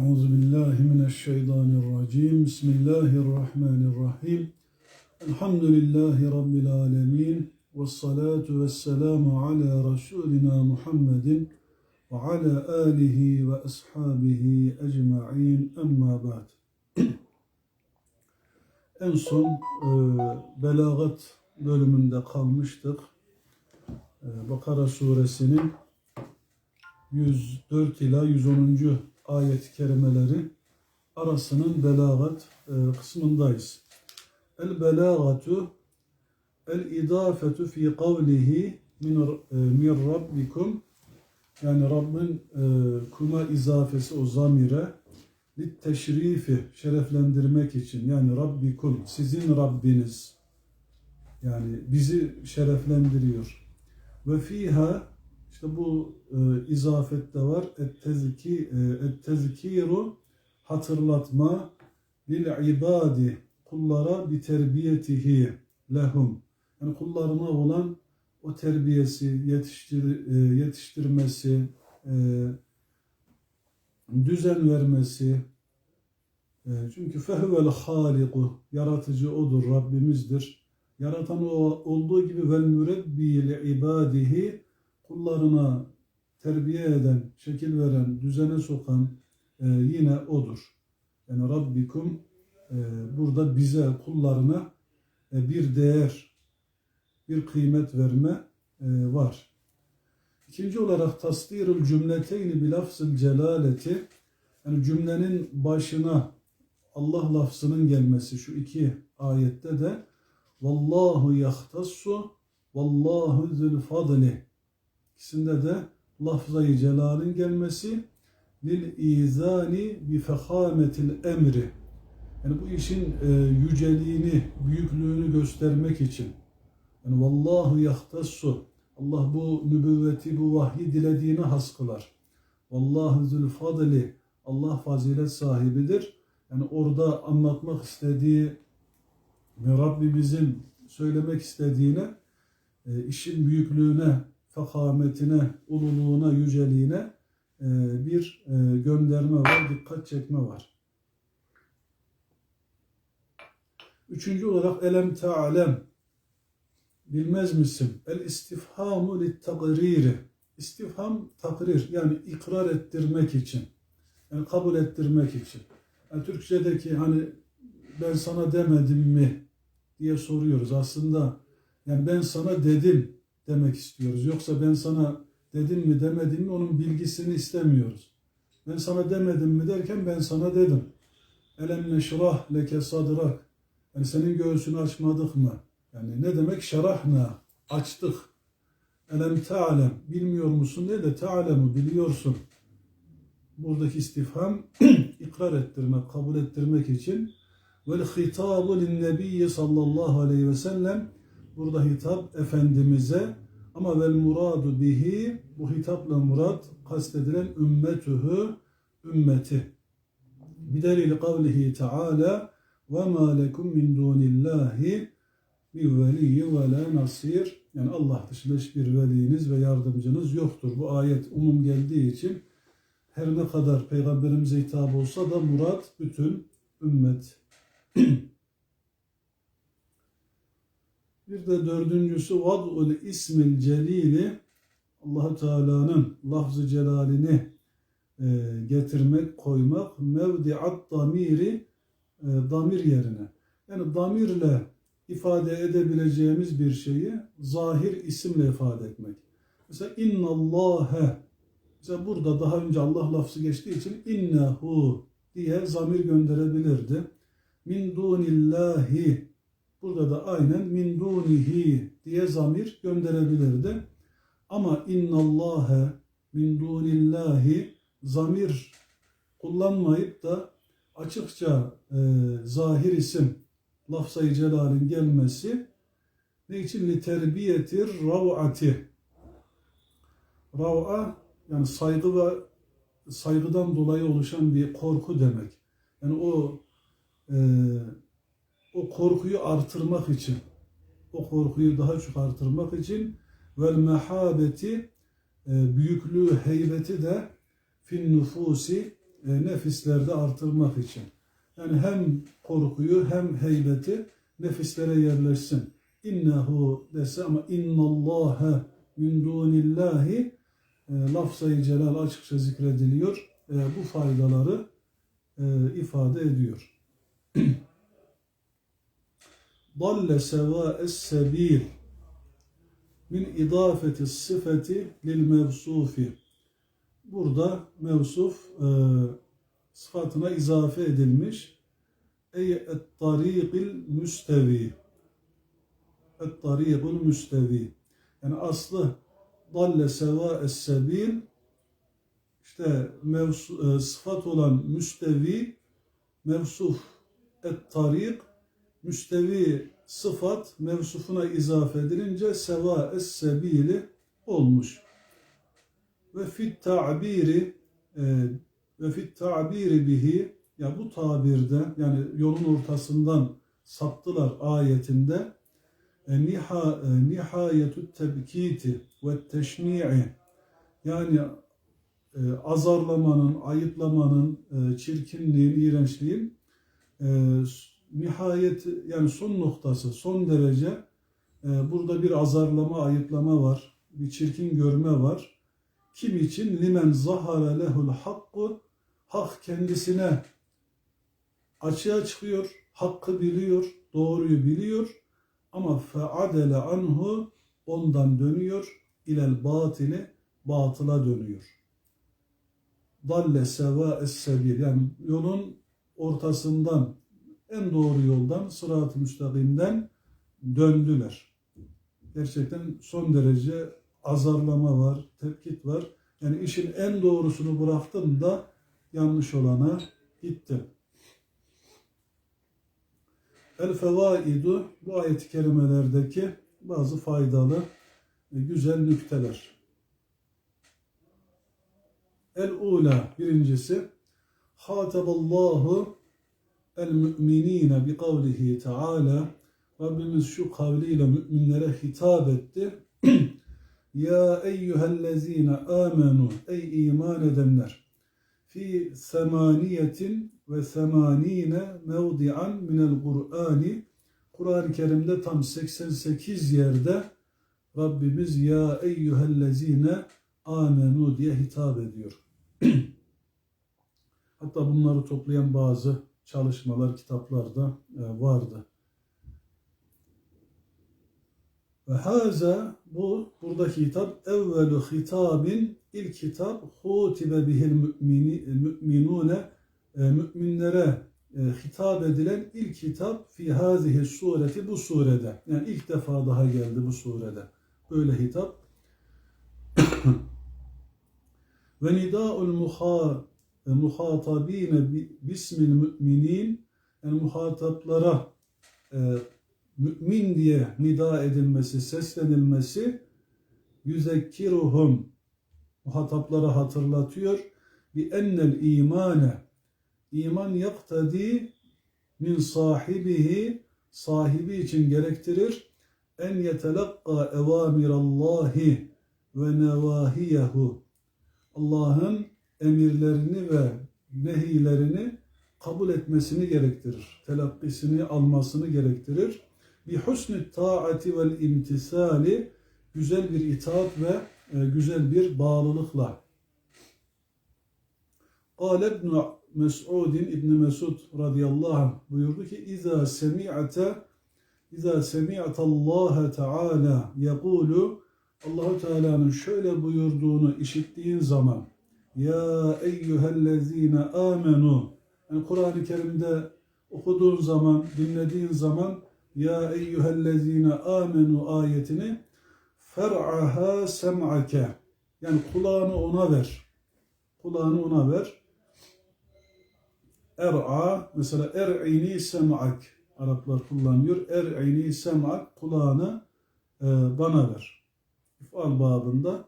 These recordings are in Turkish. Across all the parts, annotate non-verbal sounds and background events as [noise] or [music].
Euzu billahi mineşşeytanirracim. Bismillahirrahmanirrahim. Elhamdülillahi rabbil alamin. Ves salatu ves selamu ala rasulina Muhammedin ve ala alihi ve ashabihi ecmaîn. Emma ba'd. [clears throat] En son e, belagat bölümünde kalmıştık. E, Bakara suresinin 104 ila 110 ayet-i kerimeleri arasının belagat e, kısmındayız. El belagatu el idafetu fi kavlihi min, e, min rabbikum yani Rabbin e, kuma izafesi o zamire lit teşrifi şereflendirmek için yani Rabbikum sizin Rabbiniz yani bizi şereflendiriyor. Ve fiha işte bu e, izafette var. Et-tezki, e, et-tezkiru hatırlatma lil ibadi kullara bi terbiyetihi lehum. Yani kullarına olan o terbiyesi, yetiştir, e, yetiştirmesi, e, düzen vermesi. E, çünkü fehvel haliku, yaratıcı odur, Rabbimizdir. Yaratan o olduğu gibi vel mürebbi li ibadihi kullarına terbiye eden, şekil veren, düzene sokan e, yine odur. Yani Rabbikum e, burada bize, kullarına e, bir değer, bir kıymet verme e, var. İkinci olarak tasdirül cümleteyni bilafzıl celaleti yani cümlenin başına Allah lafzının gelmesi şu iki ayette de vallahu yahtassu vallahu zül fadli İkisinde de lafzayı celalin gelmesi lil izani bi fehametil emri. Yani bu işin e, yüceliğini, büyüklüğünü göstermek için. Yani vallahu yahtassu. Allah bu nübüvveti, bu vahyi dilediğine has kılar. Vallahu zül. Allah fazilet sahibidir. Yani orada anlatmak istediği ve Rabbimizin söylemek istediğine, e, işin büyüklüğüne, fakametine, ululuğuna, yüceliğine e, bir e, gönderme var, dikkat çekme var. Üçüncü olarak elem ta'lem bilmez misin? El istifhamu lit takriri. İstifham takrir yani ikrar ettirmek için. Yani kabul ettirmek için. Yani Türkçedeki hani ben sana demedim mi diye soruyoruz. Aslında yani ben sana dedim demek istiyoruz. Yoksa ben sana dedim mi demedim mi onun bilgisini istemiyoruz. Ben sana demedim mi derken ben sana dedim. Elem neşrah leke sadrak. Yani senin göğsünü açmadık mı? Yani ne demek? Şerahna. Açtık. Elem ta'lem. Bilmiyor musun diye de ta'lemu biliyorsun. Buradaki istifham [clears throat] ikrar ettirmek, kabul ettirmek için vel hitabu lin nebiyyi sallallahu aleyhi ve sellem burada hitap Efendimiz'e ama vel muradu bihi bu hitapla murad kastedilen ümmetühü ümmeti. Bidelil kavlihi teala ve ma lekum min dunillahi bir veliyyi ve la nasir. Yani Allah dışında hiçbir veliniz ve yardımcınız yoktur. Bu ayet umum geldiği için her ne kadar peygamberimize hitap olsa da murat bütün ümmet. [clears throat] Bir de dördüncüsü vad'ul ismil celili allah Teala'nın lafz-ı celalini e, getirmek, koymak mevdi'at damiri e, damir yerine. Yani damirle ifade edebileceğimiz bir şeyi zahir isimle ifade etmek. Mesela innallâhe mesela burada daha önce Allah lafzı geçtiği için innehu diye zamir gönderebilirdi. Min dunillahi Burada da aynen min dunihi diye zamir gönderebilirdi. Ama innallâhe min dunillahi zamir kullanmayıp da açıkça e, zahir isim lafzayı celalin gelmesi ne için? Li terbiyetir rav'ati. Rav'a yani saygı ve saygıdan dolayı oluşan bir korku demek. Yani o e, o korkuyu artırmak için, o korkuyu daha çok artırmak için vel mehabeti e, büyüklüğü, heybeti de fin nüfusi e, nefislerde artırmak için. Yani hem korkuyu hem heybeti nefislere yerleşsin. İnnehu dese ama innallâhe min dunillahi e, lafzayı celal açıkça zikrediliyor. Bu faydaları ifade ediyor. [clears throat] Dalle sevâes sebil min idafeti sıfeti lil mevsufi. Burada mevsuf e, sıfatına izafe edilmiş. Ey et-tariqil müstevi. Et-tariqul müstevi. Yani aslı dalle seva es-sebil işte mevsu, e, sıfat olan müstevi mevsuf et-tarik müstevi sıfat mevsufuna izafe edilince seva es-sebili olmuş. Ve fit ta'biri e, ve fit ta'biri bihi ya bu tabirde yani yolun ortasından saptılar ayetinde e, niha e, nihayetut tebkiti ve teşni'i yani e, azarlamanın, ayıplamanın, e, çirkinliğin, iğrençliğin e, nihayet yani son noktası, son derece e, burada bir azarlama, ayıplama var, bir çirkin görme var. Kim için? Limen zahara lehul hakku hak kendisine açığa çıkıyor, hakkı biliyor, doğruyu biliyor ama feadele anhu ondan dönüyor, ilel batili batıla dönüyor. Dalle seva es yani yolun ortasından en doğru yoldan sırat-ı müstakimden döndüler. Gerçekten son derece azarlama var, tepkit var. Yani işin en doğrusunu bıraktın da yanlış olana gitti. El fevaidu bu ayet-i kerimelerdeki bazı faydalı güzel nükteler. El ula birincisi Hataballahu el müminine bi kavlihi teala Rabbimiz şu kavliyle müminlere hitap etti. [clears throat] ya eyyühellezine amenu ey iman edenler fi semaniyetin ve semanine mevdi'an minel Kur'ani Kur'an-ı Kerim'de tam 88 yerde Rabbimiz ya eyyühellezine amenu diye hitap ediyor. [clears throat] Hatta bunları toplayan bazı çalışmalar, kitaplarda e, vardı. Ve haza bu buradaki hitap evvelu hitabin ilk hitap hutibe bihil müminune e, müminlere e, hitap edilen ilk hitap fi hazihi sureti bu surede. Yani ilk defa daha geldi bu surede. Böyle hitap. [coughs] Ve nida'ul muha muhatabine bismil müminin yani muhataplara e, mümin diye nida edilmesi, seslenilmesi yüzekkiruhum muhataplara hatırlatıyor. Bi ennel imane iman yaktadi min sahibihi sahibi için gerektirir. En yetelakka evamirallahi ve nevahiyehu. Allah'ın emirlerini ve nehilerini kabul etmesini gerektirir. Telakkisini almasını gerektirir. Bi husnü taati vel imtisali güzel bir itaat ve e, güzel bir bağlılıkla. Kale İbn Mes'udin İbn Mesud radıyallahu anh buyurdu ki İza semi'ate İza semi'ate Allah Teala yekulu Allahu Teala'nın şöyle buyurduğunu işittiğin zaman ya eyyühellezine amenu yani Kur'an-ı Kerim'de okuduğun zaman, dinlediğin zaman ya eyyühellezine amenu ayetini fer'aha sem'ake yani kulağını ona ver. Kulağını ona ver. Er'a mesela er'ini sem'ak Araplar kullanıyor. Er'ini sem'ak kulağını e, bana ver. İfal babında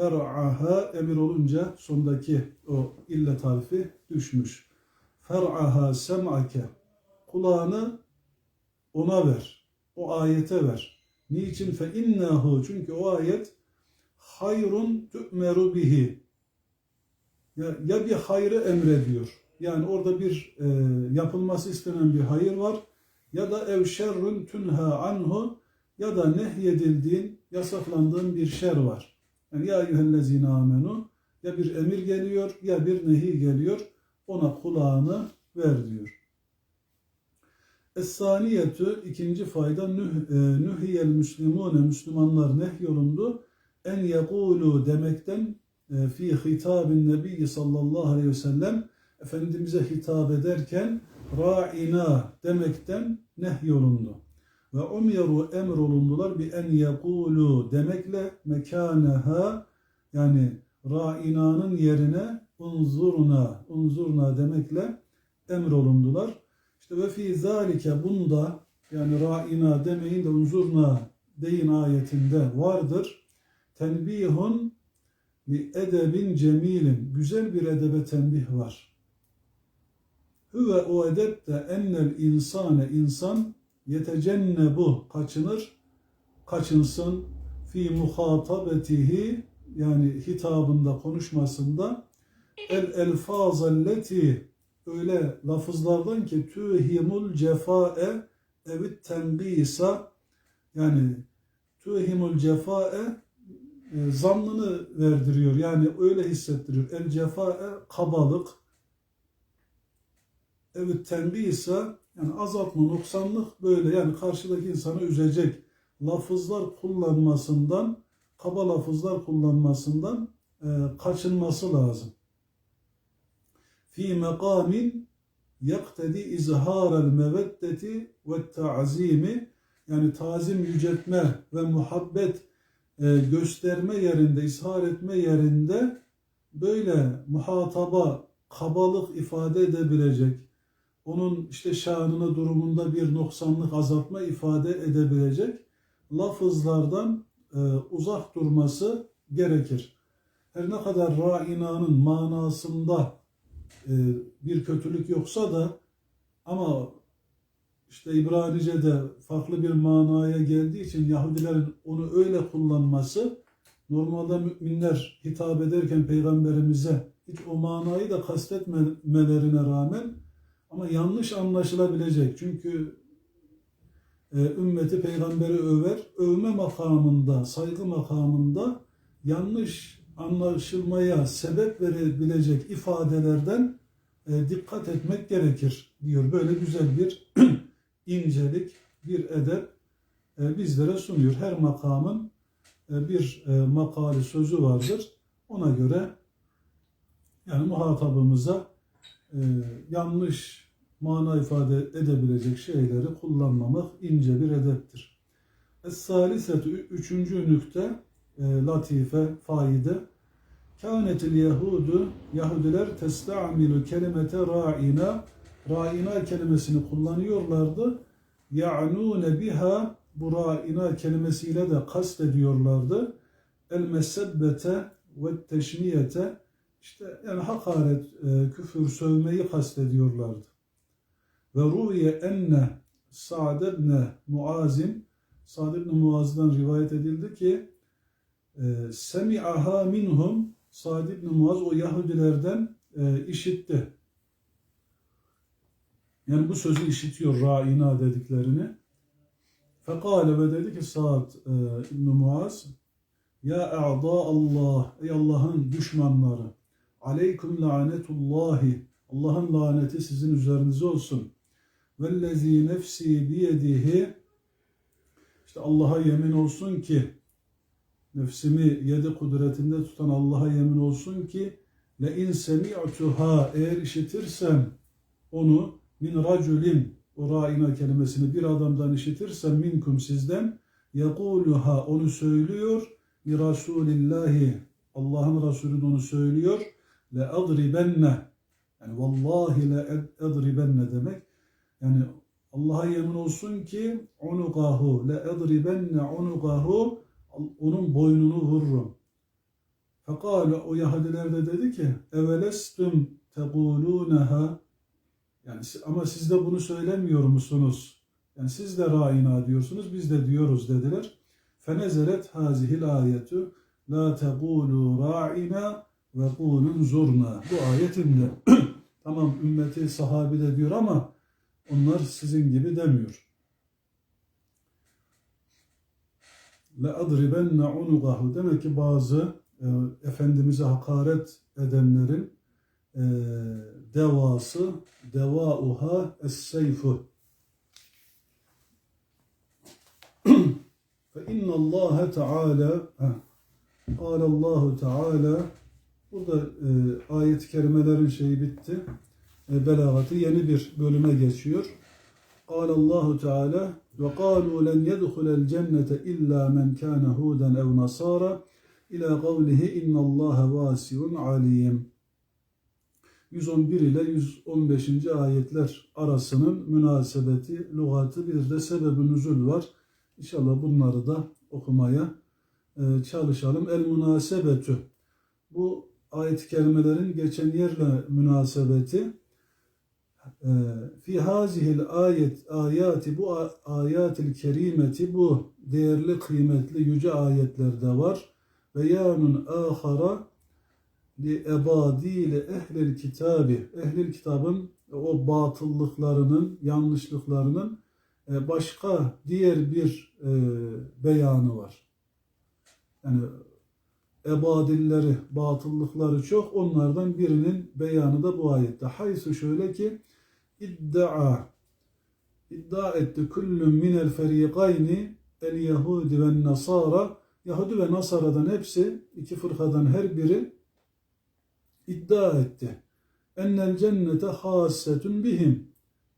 fer'aha emir olunca sondaki o ille tarifi düşmüş. Fer'aha sem'ake kulağını ona ver. O ayete ver. Niçin? Fe innehu çünkü o ayet hayrun tü'meru bihi. ya, ya bir hayrı emrediyor. Yani orada bir e, yapılması istenen bir hayır var ya da ev şerrün tünha anhu ya da nehyedildiğin, yasaklandığın bir şer var. Yani ya eyyühellezine amenu ya bir emir geliyor ya bir nehi geliyor. Ona kulağını ver diyor. Es-saniyetü ikinci fayda nüh, e, nühiyel müslimune Müslümanlar nehyolundu. En yekulu demekten e, fi hitabin nebiyyi sallallahu aleyhi ve sellem Efendimiz'e hitap ederken ra'ina demekten nehyolundu. Ve umiru emrolundular bi en yekulu demekle mekaneha yani ra'inanın yerine unzurna unzurna demekle emrolundular. İşte ve fi zalike bunda yani ra'ina demeyin de unzurna deyin ayetinde vardır. Tenbihun li edebin cemilin. Güzel bir edebe tenbih var. Hüve o edep de ennel insane insan yetecennebu kaçınır, kaçınsın fi muhatabetihi yani hitabında, konuşmasında el elfazalleti öyle lafızlardan ki tühimul cefae evit tengisa yani tühimul cefae e, verdiriyor. Yani öyle hissettiriyor. El cefae kabalık evet tengisa yani azaltma, noksanlık böyle yani karşıdaki insanı üzecek lafızlar kullanmasından, kaba lafızlar kullanmasından e, kaçınması lazım. Fi mekamin yaktedi izharel meveddeti ve ta'zimi yani tazim yüceltme ve muhabbet e, gösterme yerinde, ishar etme yerinde böyle muhataba, kabalık ifade edebilecek, onun işte şanını durumunda bir noksanlık azaltma ifade edebilecek lafızlardan e, uzak durması gerekir. Her ne kadar ra'inanın manasında e, bir kötülük yoksa da ama işte İbranice'de farklı bir manaya geldiği için Yahudilerin onu öyle kullanması normalde müminler hitap ederken peygamberimize hiç o manayı da kastetmelerine rağmen ama yanlış anlaşılabilecek. Çünkü e, ümmeti peygamberi över. Övme makamında, saygı makamında yanlış anlaşılmaya sebep verebilecek ifadelerden e, dikkat etmek gerekir diyor. Böyle güzel bir [clears throat] incelik, bir edep e, bizlere sunuyor. Her makamın e, bir e, makali sözü vardır. Ona göre yani muhatabımıza e, yanlış mana ifade edebilecek şeyleri kullanmamak ince bir edeptir. Es-salisetü üçüncü nükte e, latife, faide. Kânetil Yahudu, Yahudiler testa'milu kelimete ra'ina, ra'ina kelimesini kullanıyorlardı. Ya'nûne biha, bu ra'ina kelimesiyle de kast ediyorlardı. El mesebbete ve teşmiyete, işte yani hakaret, e, küfür, sövmeyi kastediyorlardı. Ve ruviye enne Sa'd ibn Muaz'in Sa'd ibn Muaz'dan rivayet edildi ki e, semi'aha minhum Sa'd ibn Muaz o Yahudilerden e, işitti. Yani bu sözü işitiyor ra'ina dediklerini. Fekale ve dedi ki Sa'd ibn Muaz Ya a'da Allah ey Allah'ın düşmanları aleyküm lanetullahi. Allah'ın laneti sizin üzerinize olsun. Vellezî nefsi biyedihi işte Allah'a yemin olsun ki nefsimi yedi kudretinde tutan Allah'a yemin olsun ki le in semi'tuha eğer işitirsem onu min raculin. O ra'ina kelimesini bir adamdan işitirsem minkum sizden yekuluha onu söylüyor. Li rasulillahi Allah'ın Resulü onu söylüyor le adribenne yani vallahi le adribenne demek yani Allah'a yemin olsun ki unukahu le edribenne unukahu onun boynunu vururum. Fekale o Yahudiler de dedi ki evelestum teguluneha yani ama siz de bunu söylemiyor musunuz? Yani siz de raina diyorsunuz, biz de diyoruz dediler. Fenezelet hazihil ayetu la tegulu ra'ina ve kulun zurna. Bu ayetinde [clears throat] tamam ümmeti sahabi de diyor ama onlar sizin gibi demiyor. Le adribenne unugahu demek ki bazı e, Efendimiz'e hakaret edenlerin e, devası devauha es-seyfu [clears throat] fe inna Allah Teala قال Allahu Teala burada e, ayet-i kerimelerin şeyi bitti. E, belagatı yeni bir bölüme geçiyor. قال الله تعالى وقالوا لن يدخل الجنة إلا من كان هودا أو نصارى إلى قوله إن الله واسع عليم 111 ile 115. ayetler arasının münasebeti, lügatı bir de sebebi nüzul var. İnşallah bunları da okumaya e, çalışalım. El münasebetü. Bu ayet-i kerimelerin geçen yerle münasebeti e, fi hazihil ayet ayati bu ayatil kerimeti bu değerli kıymetli yüce ayetlerde var. Beyanun ahara li ebadili ehlil kitabi ehlil kitabın o batıllıklarının yanlışlıklarının e, başka diğer bir e, beyanı var. Yani ebadilleri, batıllıkları çok. Onlardan birinin beyanı da bu ayette. Haysu şöyle ki iddia iddia etti kullun minel ferikayni el yahudi ve nasara Yahudi ve Nasara'dan hepsi iki fırkadan her biri iddia etti. Ennel cennete hassetun bihim.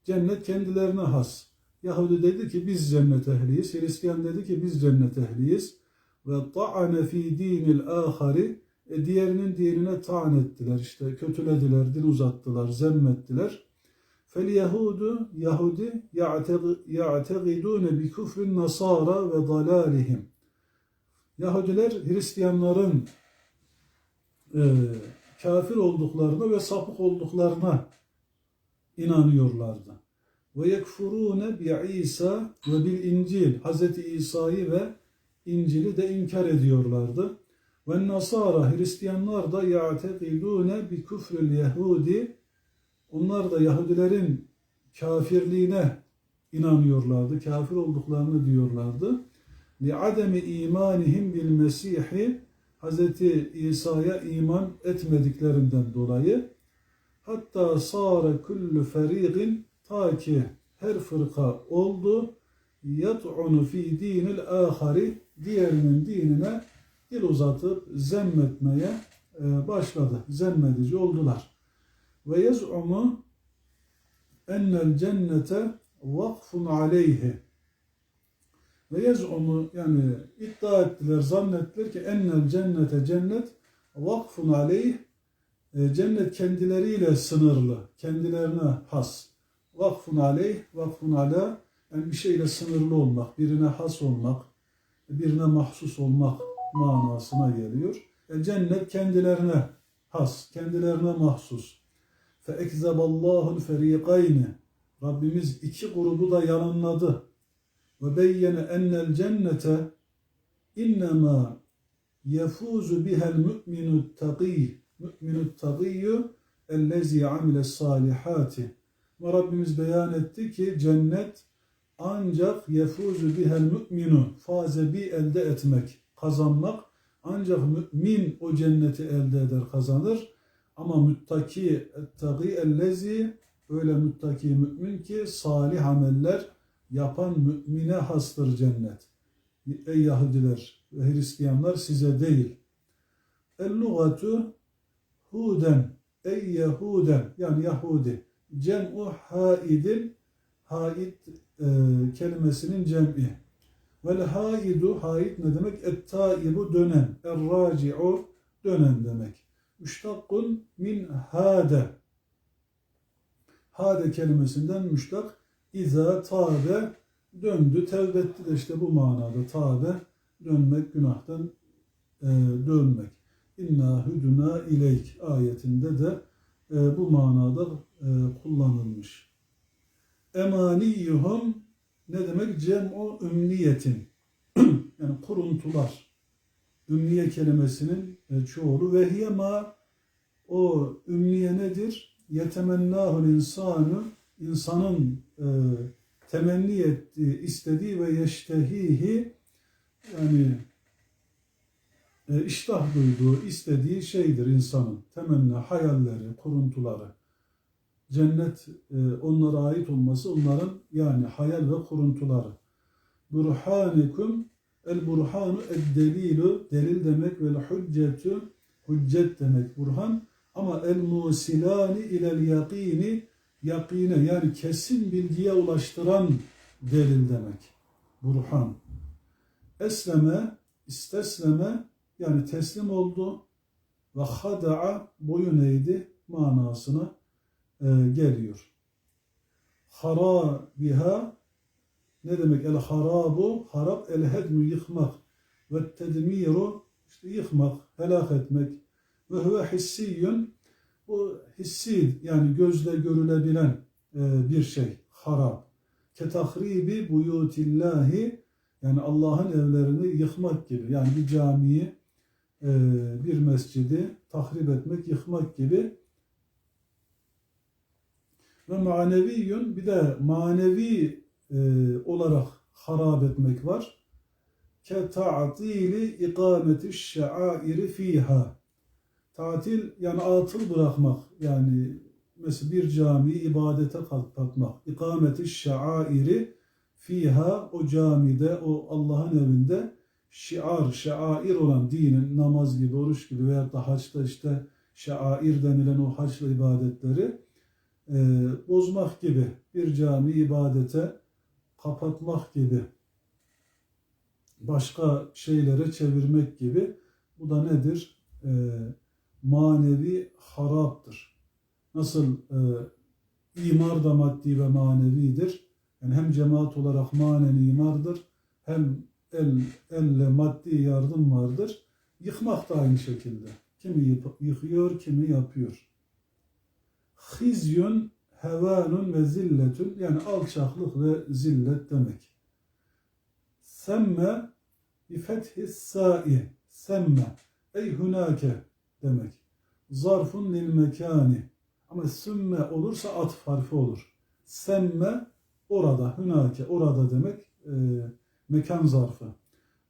Cennet kendilerine has. Yahudi dedi ki biz cennet ehliyiz. Hristiyan dedi ki biz cennet ehliyiz. Ve ta'ane fi dinil ahari. E diğerinin dinine ta'an ettiler. işte kötülediler, dil uzattılar, zemmettiler. Fel Yahudu Yahudi ya'tegidune bi küfrin nasara ve dalalihim. Yahudiler Hristiyanların e, kafir olduklarına ve sapık olduklarına inanıyorlardı. Ve yekfurune bi İsa ve bil İncil. Hz. İsa'yı ve İncil'i de inkar ediyorlardı. Ve Nasara Hristiyanlar da ya'tekidune bi küfrül Yahudi. Onlar da Yahudilerin kafirliğine inanıyorlardı. Kafir olduklarını diyorlardı. Li ademi imanihim bil Mesih'i Hz. İsa'ya iman etmediklerinden dolayı hatta sâre kullu ferîgin ta ki her fırka oldu yat'unu fi dinil ahari diğerinin dinine dil uzatıp zemmetmeye e, başladı. Zemmedici oldular. Ve yez'umu ennel cennete vakfun aleyhi ve yez'umu yani iddia ettiler, zannettiler ki ennel cennete cennet vakfun aleyh e, cennet kendileriyle sınırlı, kendilerine has. Vakfun aleyh, vakfun ala yani bir şeyle sınırlı olmak, birine has olmak, birine mahsus olmak manasına geliyor. E, cennet kendilerine has, kendilerine mahsus. Fe ekzeballahu ferikayni Rabbimiz iki grubu da yalanladı. Ve beyyene ennel cennete innema yefuzu bihel mü'minu taqiyy mü'minu taqiyyü ellezi amile salihati ve Rabbimiz beyan etti ki cennet ancak yefuzu bihel mü'minu faze bi elde etmek, kazanmak ancak mümin o cenneti elde eder, kazanır. Ama müttaki ettaki ellezi öyle müttaki mümin ki salih ameller yapan mümine hastır cennet. Ey Yahudiler ve Hristiyanlar size değil. El-lugatu huden ey Yahuden yani Yahudi cem'u haidin haid e, kelimesinin cem'i. Vel haidu haid ne demek? Et-taibu dönen. Er-raci'u dönen demek. Müştakkun min hade. Hade kelimesinden müştak. İza tabe döndü, tevbe de işte bu manada tabe dönmek, günahtan e, dönmek. İnna hüdüna ileyk ayetinde de e, bu manada e, kullanılmış. Emaniyuhum ne demek? Cem'u ümniyetin. [clears throat] yani kuruntular. Ümniye kelimesinin e, çoğulu ve hiye ma O ümniye nedir? Yetemennahul insanu insanın e, temenni ettiği, istediği ve yeştehihi yani e, iştah duyduğu, istediği şeydir insanın. Temenni, hayalleri, kuruntuları. Cennet e, onlara ait olması onların yani hayal ve kuruntuları. Burhanikum el burhanu ed delilu delil demek ve hüccetu hüccet demek burhan ama el musilani ilel yakini yakine yani kesin bilgiye ulaştıran delil demek. Burhan. Esleme, istesleme yani teslim oldu ve hada'a boyun eğdi manasına geliyor. Hara biha ne demek? El harabu, harap el hedmü yıkmak ve tedmiru işte yıkmak, helak etmek ve huve hissiyyün bu hissi yani gözle görülebilen e, bir şey. Harap. Ketahribi buyutillahi yani Allah'ın evlerini yıkmak gibi. Yani bir camiyi, e, bir mescidi tahrip etmek, yıkmak gibi. Ve maneviyyün bir de manevi e, olarak harap etmek var. Ke ta'tili ikameti şairi fiha. Tatil yani atıl bırakmak yani mesela bir cami ibadete kalkmak. İkameti şairi fiha o camide o Allah'ın evinde şiar, şair olan dinin namaz gibi, oruç gibi veya da haçta işte şair denilen o haçlı ibadetleri e, bozmak gibi bir cami ibadete kapatmak gibi başka şeylere çevirmek gibi bu da nedir? E, manevi haraptır. Nasıl e, imar da maddi ve manevidir. Yani hem cemaat olarak manen imardır hem el, elle maddi yardım vardır. Yıkmak da aynı şekilde. Kimi yıkıyor, kimi yapıyor. Hizyun, hevanun ve zilletun yani alçaklık ve zillet demek. Semme bi fethi sa'i semme ey hunake demek. Zarfun lil mekani ama sümme olursa atf harfi olur. Semme orada, hunake orada demek e, mekan zarfı.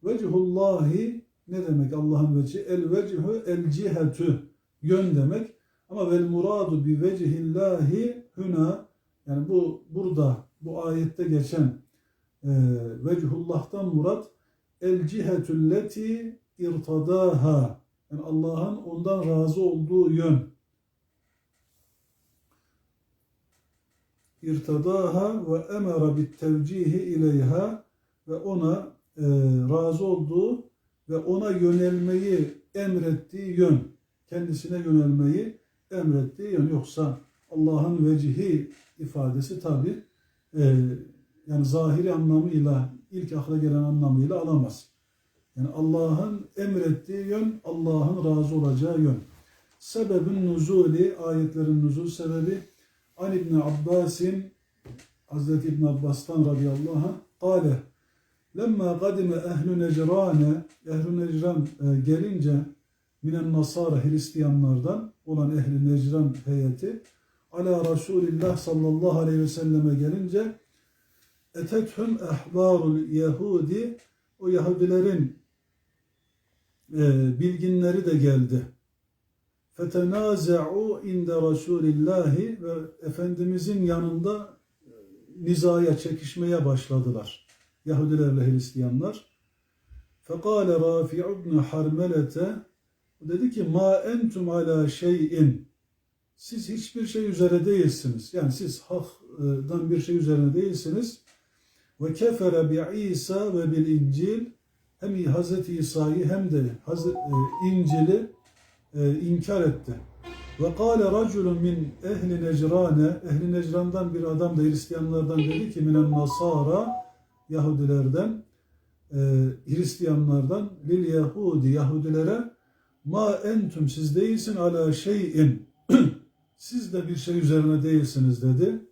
Vecihullahi ne demek Allah'ın veci? El vecihu el cihetü yön demek. Ama vel muradu bi vecihillahi huna yani bu burada bu ayette geçen e, vecihullah'tan murat el cihetülleti irtadaha yani Allah'ın ondan razı olduğu yön. irtadaha ve emara bit tevcihi ileyha ve ona e, razı olduğu ve ona yönelmeyi emrettiği yön, kendisine yönelmeyi emrettiği yön. Yoksa Allah'ın vecihi ifadesi tabi e, yani zahiri anlamıyla, ilk akla gelen anlamıyla alamaz. Yani Allah'ın emrettiği yön, Allah'ın razı olacağı yön. Sebebin nuzuli, ayetlerin nuzul sebebi An İbni Abbasin Hazreti İbn Abbas'tan radıyallahu anh kâle lemma kadime ehlu necrane ehlu necran e, gelince minen nasara Hristiyanlardan olan ehli necran heyeti ala Resulillah sallallahu aleyhi ve selleme gelince etethum ehbarul yehudi o Yahudilerin e, bilginleri de geldi. Fetenaza'u inde Resulillahi ve Efendimizin yanında e, nizaya, çekişmeye başladılar. Yahudilerle Hristiyanlar. Fekale Rafi ibn Harmelete dedi ki ma entum ala şeyin siz hiçbir şey üzere değilsiniz. Yani siz haktan bir şey üzerine değilsiniz. Ve kefere bi İsa ve bil İncil hem Hz. İsa'yı hem de Hz. İncil'i e, inkar etti. Ve kâle raculun min ehli necrane, ehli necrandan bir adam da Hristiyanlardan dedi ki minen nasara, Yahudilerden, e, Hristiyanlardan lil Yahudi, Yahudilere ma entüm siz değilsin ala şeyin, [clears throat] siz de bir şey üzerine değilsiniz dedi.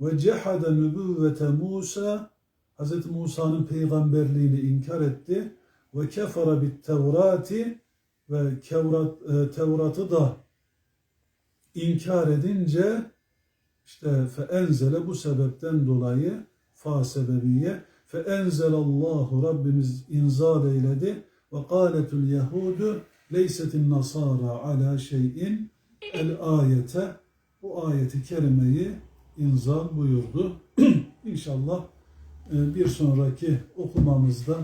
Ve cehade nübüvvete Musa, Hz. Musa'nın peygamberliğini inkar etti. Ve kefara bit tevrati, ve Tevrat, e, Tevrat'ı da inkar edince işte fe enzele bu sebepten dolayı fa sebebiye fe enzelallahu Rabbimiz inzal eyledi ve kâletul yehudu leysetin nasara ala şeyin el ayete bu ayeti kerimeyi inzal buyurdu. [clears throat] İnşallah e, bir sonraki okumamızda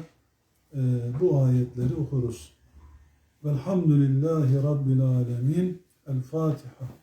e, bu ayetleri okuruz. Velhamdülillahi Rabbil Alemin. El Fatiha.